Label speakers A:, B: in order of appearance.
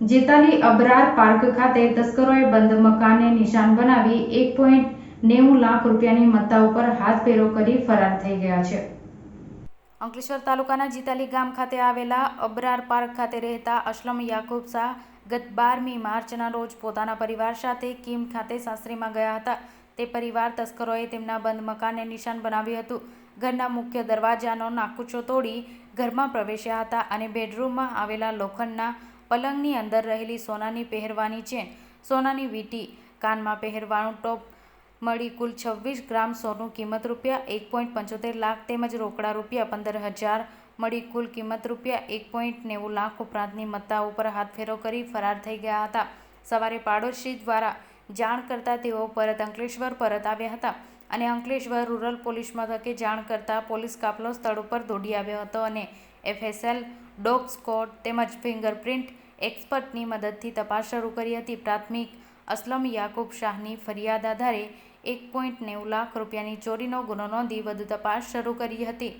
A: જેતાલી Abrar park ખાતે તસ્કરોએ બંધ મકાનને નિશાન બનાવી એક પોઈન્ટ નેવું લાખ રૂપિયાની મત્તા ઉપર હાથફેરો કરી ફરાર થઈ ગયા છે. અંકલેશ્વર તાલુકાના જીતાલી ગામ ખાતે આવેલા અબરાર પાર્ક ખાતે રહેતા અસલમ યાકુબ શાહ ગત બારમી માર્ચના રોજ પોતાના પરિવાર સાથે કિમ ખાતે સાસરીમાં ગયા હતા. તે પરિવાર તસ્કરોએ તેમના બંધ મકાનને નિશાન બનાવ્યું હતું. ઘરના મુખ્ય દરવાજાનો નાકુચો તોડી ઘરમાં પ્રવેશ્યા હતા અને બેડરૂમમાં આવેલા લોખંડના પલંગની અંદર રહેલી સોનાની પહેરવાની ચેન, સોનાની વીંટી, કાનમાં પહેરવાનું ટોપ મળી કુલ છવ્વીસ ગ્રામ સોનું કિંમત રૂપિયા એક પોઈન્ટ પંચોતેર લાખ તેમજ રોકડા રૂપિયા પંદર હજાર મળી કુલ કિંમત રૂપિયા એક પોઈન્ટ નેવું લાખ ઉપરાંતની મત્તા ઉપર હાથફેરો કરી ફરાર થઈ ગયા હતા. સવારે પાડોશી દ્વારા જાણ કરતાં તેઓ પરત અંકલેશ્વર પરત આવ્યા હતા અને અંકલેશ્વર રૂરલ પોલીસ મથકે જાણ કરતાં પોલીસ કાફલો સ્થળ ઉપર દોડી આવ્યો હતો અને એફએસએલ ડોગ સ્કોડ તેમજ ફિંગરપ્રિન્ટ એક્સપર્ટની મદદથી તપાસ શરૂ કરી હતી. પ્રાથમિક અસલમ યાકુબ શાહની ફરિયાદ આધારે એક પોઈન્ટ નેવું લાખ રૂપિયાની ચોરીનો ગુનો નોંધી વધુ તપાસ શરૂ કરી હતી.